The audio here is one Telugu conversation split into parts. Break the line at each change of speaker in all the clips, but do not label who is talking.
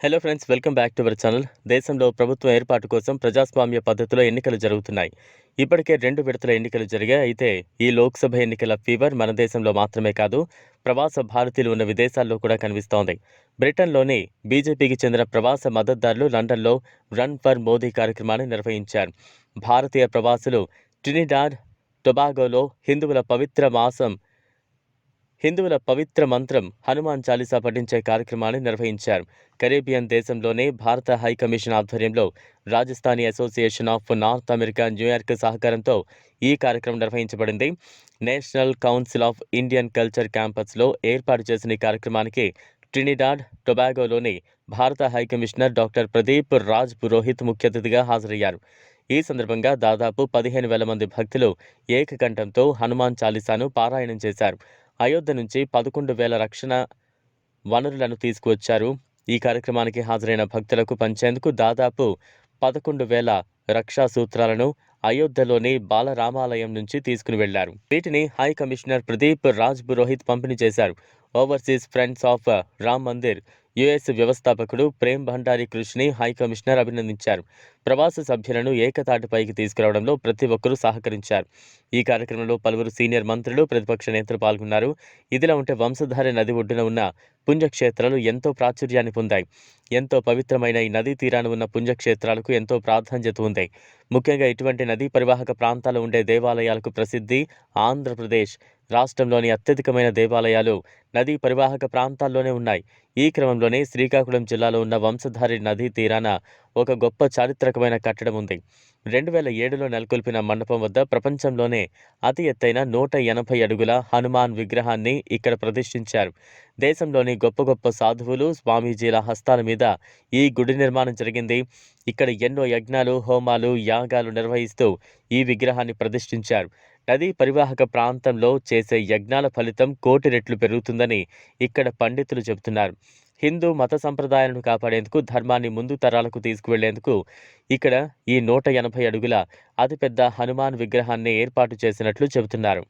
Hello friends welcome back to our channel దేశంలో ప్రభుత్వం ఏర్పాటు కోసం ప్రజాస్వామ్య పద్ధతిలో ఎన్నికలు జరుగుతున్నాయి. ఇప్పటికే రెండు విడతల ఎన్నికలు జరిగాయి. అయితే ఈ లోక్సభ ఎన్నికల ఫీవర్ మన దేశంలో మాత్రమే కాదు ప్రవాస భారతీయులు ఉన్న విదేశాల్లో కూడా కనిపిస్తోంది. బ్రిటన్లోని బీజేపీకి చెందిన ప్రవాస మద్దతుదారులు లండన్లో రన్ ఫర్ మోదీ కార్యక్రమాన్ని నిర్వహించారు. భారతీయ ప్రవాసులు ట్రినిడాడ్ టొబాగోలో హిందువుల పవిత్ర మాసం హిందువుల పవిత్ర మంత్రం హనుమాన్ చాలీసా పఠించే కార్యక్రమాన్ని నిర్వహించారు. కరేబియన్ దేశంలోనే భారత హై కమిషన్ ఆధ్వర్యంలో Rajasthani association of North America New York సహకారంతో ఈ కార్యక్రమం నిర్వహించబడింది. National council of Indian culture క్యాంపస్లో ఏర్పాటు చేసిన ఈ కార్యక్రమానికి ట్రినిడాడ్ టొబాగోలోని భారత high commissioner doctor Pradeep Raj Purohit ముఖ్య అతిథిగా హాజరయ్యారు. ఈ సందర్భంగా దాదాపు పదిహేను వేల మంది భక్తులు ఏకకంఠంతో హనుమాన్ చాలీసాను పారాయణం చేశారు. అయోధ్య నుంచి పదకొండు వేల రక్షణ వనరులను తీసుకువచ్చారు. ఈ కార్యక్రమానికి హాజరైన భక్తులకు పంచేందుకు దాదాపు పదకొండు వేల రక్షా సూత్రాలను అయోధ్యలోని బాలరామాలయం నుంచి తీసుకుని వెళ్ళారు. వీటిని హై కమిషనర్ ప్రదీప్ రాజ్ పురోహిత్ పంపిణీ చేశారు. Overseas friends of Ram Mandir US వ్యవస్థాపకుడు ప్రేమ్ భండారి కృషిని హై కమిషనర్ అభినందించారు. ప్రవాస సభ్యులను ఏకతాటిపైకి తీసుకురావడంలో ప్రతి ఒక్కరూ సహకరించారు. ఈ కార్యక్రమంలో పలువురు సీనియర్ మంత్రులు ప్రతిపక్ష నేతలు పాల్గొన్నారు. ఇదిలా ఉంటే వంశధార నది ఒడ్డున ఉన్న పుణ్యక్షేత్రాలు ఎంతో ప్రాచుర్యాన్ని పొందాయి. ఎంతో పవిత్రమైన ఈ నదీ తీరాన ఉన్న పుణ్యక్షేత్రాలకు ఎంతో ప్రాధాన్యత ఉంది. ముఖ్యంగా ఇటువంటి నదీ పరివాహక ప్రాంతాల్లో ఉండే దేవాలయాలకు ప్రసిద్ధి ఆంధ్రప్రదేశ్. రాష్ట్రంలోని అత్యధికమైన దేవాలయాలు నదీ పరివాహక ప్రాంతాల్లోనే ఉన్నాయి. ఈ క్రమంలోనే శ్రీకాకుళం జిల్లాలో ఉన్న వంశధారి నదీ తీరాన ఒక గొప్ప చారిత్రకమైన కట్టడం ఉంది. రెండు వేల ఏడులో నెలకొల్పిన మండపం వద్ద ప్రపంచంలోనే అతి ఎత్తైన నూట ఎనభై అడుగుల హనుమాన్ విగ్రహాన్ని ఇక్కడ ప్రతిష్ఠించారు. దేశంలోని గొప్ప గొప్ప సాధువులు స్వామీజీల హస్తాల మీద ఈ గుడి నిర్మాణం జరిగింది. ఇక్కడ ఎన్నో యజ్ఞాలు హోమాలు యాగాలు నిర్వహిస్తూ ఈ విగ్రహాన్ని ప్రతిష్ఠించారు. నదీ పరివాహక ప్రాంతంలో చేసే యజ్ఞాల ఫలితం కోటి రెట్లు పెరుగుతుందని ఇక్కడ పండితులు చెబుతున్నారు. హిందూ మత సంప్రదాయాలను కాపాడేందుకు ధర్మాన్ని ముందు తరాలకు తీసుకువెళ్ళేందుకు ఇక్కడ ఈ నూట ఎనభై అడుగుల అతిపెద్ద హనుమాన్ విగ్రహాన్ని ఏర్పాటు చేసినట్లు చెబుతున్నారు.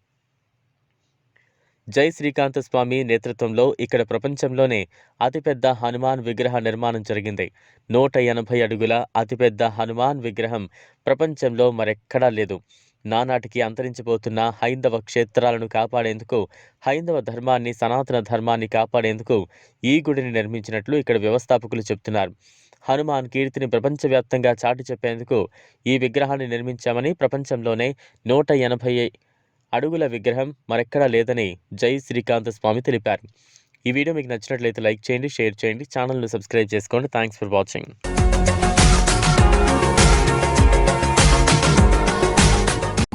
జై శ్రీకాంత స్వామి నేతృత్వంలో ఇక్కడ ప్రపంచంలోనే అతిపెద్ద హనుమాన్ విగ్రహ నిర్మాణం జరిగింది. నూట ఎనభై అడుగుల అతిపెద్ద హనుమాన్ విగ్రహం ప్రపంచంలో మరెక్కడా లేదు. నానాటికి అంతరించిపోతున్న హైందవ క్షేత్రాలను కాపాడేందుకు హైందవ ధర్మాన్ని సనాతన ధర్మాన్ని కాపాడేందుకు ఈ గుడిని నిర్మించినట్లు ఇక్కడ వ్యవస్థాపకులు చెబుతున్నారు హనుమాన్ కీర్తిని ప్రపంచవ్యాప్తంగా చాటి చెప్పేందుకు ఈ విగ్రహాన్ని నిర్మించామని ప్రపంచంలోనే నూట ఎనభై అడుగుల విగ్రహం మరెక్కడా లేదని జై శ్రీకాంత స్వామి తెలిపారు. ఈ వీడియో మీకు నచ్చినట్లయితే లైక్ చేయండి షేర్ చేయండి ఛానల్ను సబ్స్క్రైబ్ చేసుకోండి. Thanks for watching.